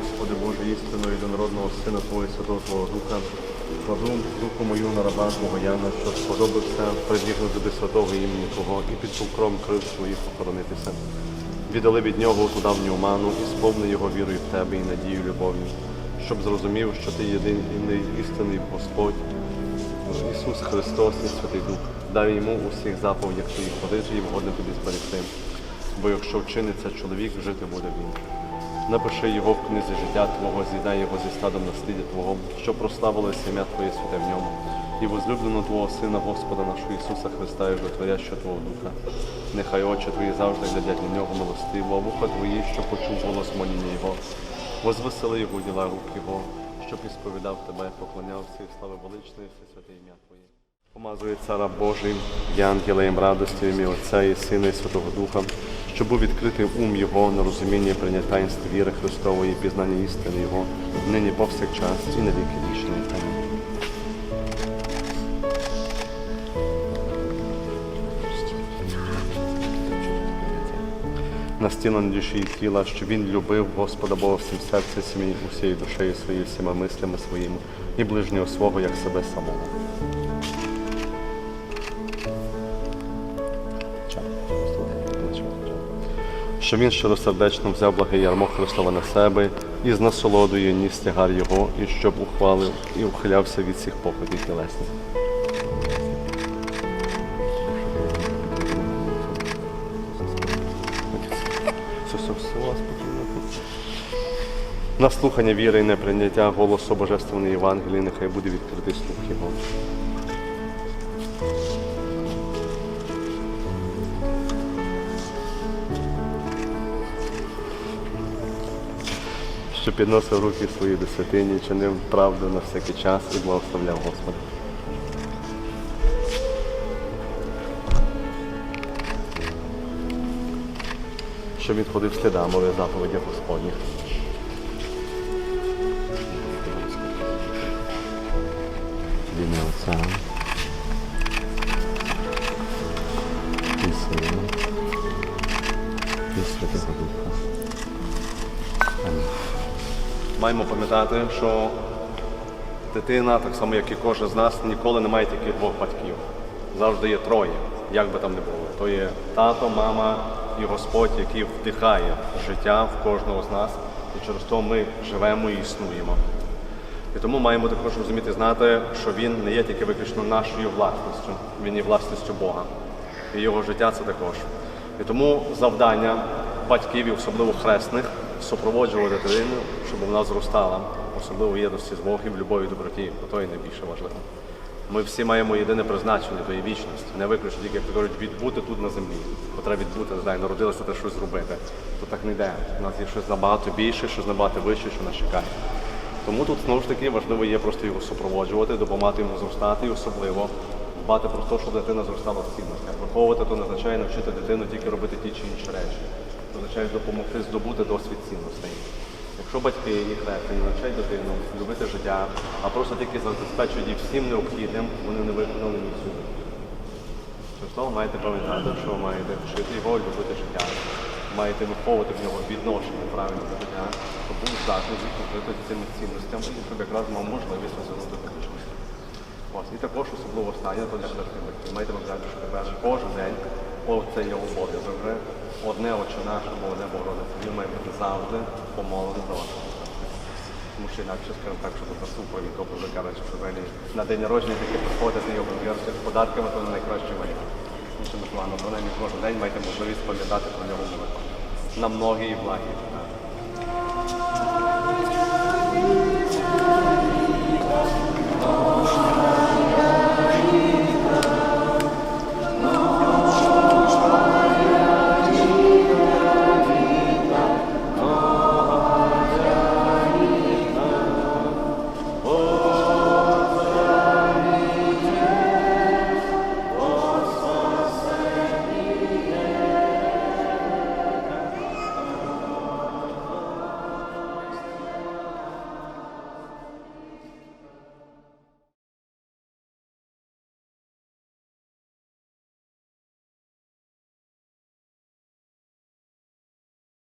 Господи Боже, істину єдинородного Сина Твого і Святого Твого Духа, кладу руку мою на раба Твого Яна, що сподобався прибігнути до святого імені Твого і під покром крив своїх охоронитися. Віддали від нього ту давню ману і сповни його вірою в Тебе і надію любов'ю, щоб зрозумів, що Ти єдиний істинний Господь, Ісус Христос і Святий Дух. Дай йому усіх заповідях Твоїх ходити і вгодно тобі зберегти. Бо якщо вчиниться чоловік, жити буде він. Напиши його в книзі життя Твого, з'єднай його зі стадом наслідя Твого, щоб прославилося ім'я Твоє святе в ньому, і возлюбленого Твого Сина, Господа нашого Ісуса Христа, і Житворящого Твого Духа. Нехай очі Твої завжди глядять на нього милостиво, а вуха Твої, що почув голос моління Його. Возвесели його діла рук Його, щоб і сповідав Тебе, поклонявся і слави величної, все святе ім'я Твоє. Помазує цара Божий, і ангелеєм радості ім'я Отця і Сина і Святого Духа, щоб був відкритий ум Його на розуміння прийняття таїнств віри Христової пізнання істини Його, нині повсякчас і на віки вічні. Амінь. Настілен душі і тіла, що він любив Господа Бога всім серцем своїм, усією душею своєю, всіма мислями своїми, і ближнього свого, як себе самого. Що він щиросердечно взяв благе ярмо Христова на себе і з насолодою ніс тягар його, і щоб ухвалив і ухилявся від всіх походів тілесних. На слухання віри і неприйняття голосу Божественної Євангелії, нехай буде відкритий слух Його. Що підносив руки свої до святині, чинив правду на всякий час і благословляв Господа. Що він ходив слідами заповіді Господніх. В ім'я Отця Маємо пам'ятати, що дитина, так само як і кожен з нас, ніколи не має тільки двох батьків. Завжди є троє, як би там не було. То є тато, мама і Господь, який вдихає життя в кожного з нас, і через то ми живемо і існуємо. І тому маємо також розуміти, знати, що він не є тільки виключно нашою власністю, він є власністю Бога. І його життя це також. І тому завдання батьків, і особливо хресних, супроводжувати дитину, щоб вона зростала, особливо в єдності з Богом, любові доброті, бо то і найбільше важливо. Ми всі маємо єдине призначення, то є вічність. Не виключно тільки, як кажуть, відбути тут на землі. Бо треба відбути, не знаю, народилися та щось зробити. То так не йде. У нас є щось набагато більше, щось набагато вище, що нас чекає. Тому тут знову ж таки важливо є просто його супроводжувати, допомагати йому зростати і особливо дбати про те, щоб дитина зростала в цінностях. Виховувати то не означає навчити дитину тільки робити ті чи інші речі. Це означає допомогти здобути досвід цінностей. Якщо батьки і хресні не навчають дитину любити життя, а просто тільки забезпечують всім необхідним, вони не виконали місію. Через того маєте пам'ятати, що маєте вчити його любити життя, маєте виховувати в нього відношення правильно до життя, щоб був здатний відкрити цими цінностями і щоб якраз мав можливість розвинути виключність. Ось, і також особливо останнє, то для батьків. Маєте пам'ятати, що кожен день, о, це є обов'язок одне очі наше, одне Богородице. Він має бути завжди помолений за вас. Тому що інакше, скажімо так, що це супер, і коли кажуть, що мені на день народження тільки приходити і обов'язки з податками, то не найкращий варіант. Іншими словами, принаймні кожен день маєте можливість пам'ятати про нього молитву. На многі і благі.